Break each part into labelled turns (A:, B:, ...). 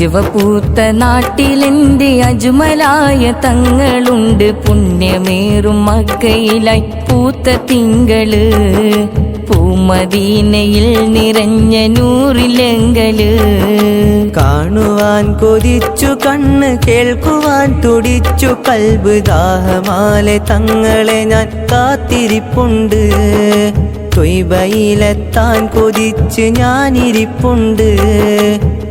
A: നാട്ടിൽ നാട്ടിലെന്റെ അജുമലായ തങ്ങളുണ്ട്. പുണ്യമേറും മക്കയിലായി പൂത്ത തിങ്കൾ. പൂമദീനയിൽ നിറഞ്ഞ നൂറിലെങ്കൽ.
B: കാണുവാൻ കൊതിച്ചു കണ്ണ് കേൾക്കുവാൻ തുടിച്ചു കൽബ് ദാഹമാലെ തങ്ങളെ ഞാൻ കാത്തിരിപ്പുണ്ട്. തൊയ്ബയിലെത്താൻ കൊതിച്ച് ഞാനിരിപ്പുണ്ട്.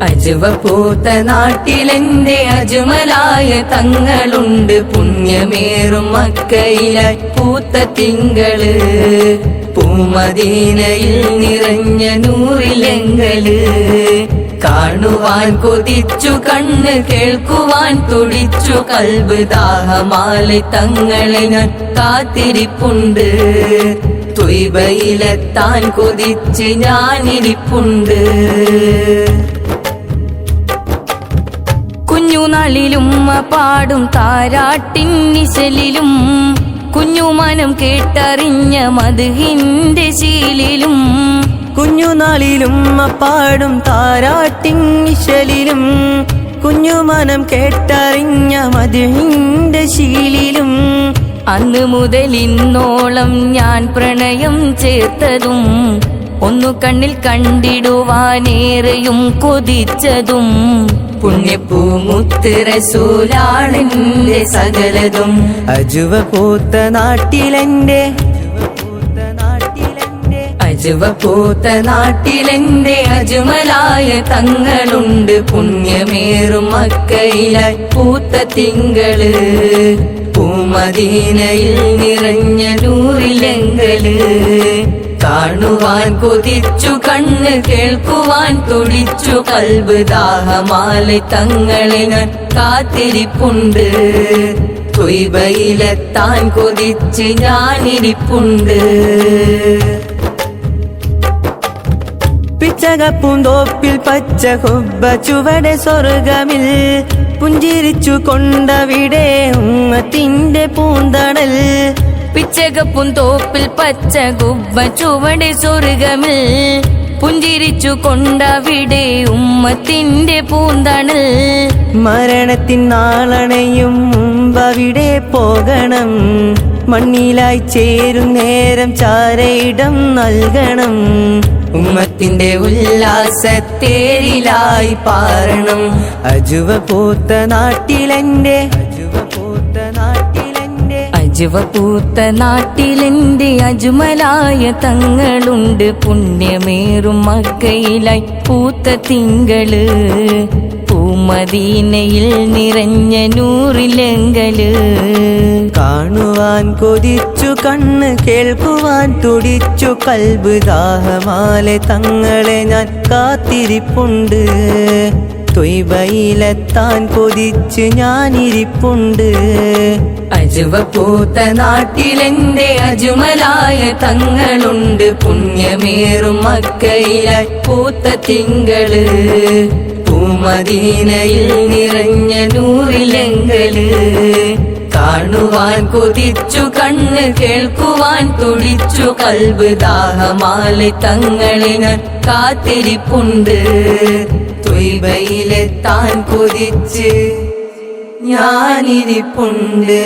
A: അജുവ പൂത്ത നാട്ടിലെന്റെ അജുമലായ തങ്ങളുണ്ട്. പുണ്യമേറും മക്കയിലായി പൂത്ത തിങ്കൾ. പൂമദീനയിൽ നിറഞ്ഞ നൂറിലെങ്കൽ കാണുവാൻ കൊതിച്ചു കണ്ണ് കേൾക്കുവാൻ തുടിച്ചു കൽബ് ദാഹമാലി തങ്ങളെ കാത്തിരിപ്പുണ്ട് ത്വയ്ബയിലെത്താൻ കൊതിച്ച് ഞാനിരിപ്പുണ്ട് കുഞ്ഞുനാളിലും പാടും താരാട്ടിൻ നിശലിലും കുഞ്ഞുമനം കേട്ടറിഞ്ഞ മധുഹിന്റെ ശീലിലും
B: കുഞ്ഞുനാളിലും പാടും താരാട്ടിങ്ങിശലിലും കുഞ്ഞുമനം കേട്ടറിഞ്ഞ മധുഹിന്റെ ശീലിലും
A: അന്ന് മുതൽ ഇന്നോളം ഞാൻ പ്രണയം ചേർത്തതും ഒന്നു കണ്ണിൽ കണ്ടിടുവാനേറെയും കൊതിച്ചതും. പുണ്യപ്പൂമുത്ത് റസൂലാണെന്റെ സകലതും.
B: അജുവ പൂത്ത നാട്ടിലെന്റെ പൂത്ത നാട്ടിലെന്റെ
A: അജുവ പൂത്ത നാട്ടിലെന്റെ അജുമലായ തങ്ങളുണ്ട്. പുണ്യമേറും മക്കയിലായി പൂത്ത തിങ്കൾ. പൂമദീനയിൽ നിറഞ്ഞ നൂറിലെങ്കൽ കാണുവാൻ കൊതിച്ചു കണ്ണ് കേൾക്കുവാൻ തുടിച്ചു കൽബ് ദാഹമാല തങ്ങളെ ഞാൻ കാത്തിരിപ്പുണ്ട്. തൊയ്ബയിലെത്താൻ കൊതിച്ച് ഞാനിരിപ്പുണ്ട്.
B: പിച്ചകപ്പൂന്തോപ്പിൽ പച്ച കൊബ്ബ ചുവടെ സ്വർഗമിൽ പുഞ്ചിരിച്ചു കൊണ്ടവിടെ ഉമ്മത്തിന്റെ പൂന്തടൽ.
A: പിച്ചകപ്പും തോപ്പിൽ പച്ച ഗുബ്ബ ചുവടെ സ്വർഗമിൽ. പുഞ്ചിരിച്ചു കൊണ്ടവിടെ ഉമ്മത്തിന്റെ പൂന്തണൽ
B: മരണത്തിൻ നാളണയും മുമ്പവിടെ പോകണം. മണ്ണിലായി ചേരും നേരം ചാരയിടം നൽകണം.
A: ഉമ്മത്തിന്റെ ഉല്ലാസത്തേരിലായി പാരണം.
B: അജുവ പൂത്ത നാട്ടിലെന്റെ അജുവ പൂത്ത നാട്ടിലെന്റെ
A: അജുവ പൂത്ത നാട്ടിലെന്റെ അജുമലായ തങ്ങളുണ്ട്. പുണ്യമേറും മക്കയിലായി പൂത്ത തിങ്കൾ. പൂമദീനയിൽ നിറഞ്ഞ നൂറിലെങ്കൽ.
B: കാണുവാൻ കൊതിച്ചു കണ്ണ് കേൾക്കുവാൻ തുടിച്ചു കൽബ് ദാഹമാലെ തങ്ങളെ ഞാൻ കാത്തിരിപ്പുണ്ട്. തൊയ്ബയിലെത്താൻ കൊതിച്ച് ഞാനിരിപ്പുണ്ട്.
A: അജുവ പൂത്ത നാട്ടിലെന്റെ അജുമലായ തങ്ങളുണ്ട്. പുണ്യമേറും മക്കയിലായി പൂത്ത തിങ്കൾ. പൂമദീനയിൽ നിറഞ്ഞ നൂറിലെങ്കൽ കാണുവാൻ കൊതിച്ചു കണ്ണ് കേൾക്കുവാൻ തുടിച്ചു കൽബ് ദാഹമാലി തങ്ങളിന് കാത്തിരിപ്പുണ്ട്. തൊയ്ബയിലെത്താൻ കൊതിച്ച് ഞാനിരിപ്പുണ്ട്.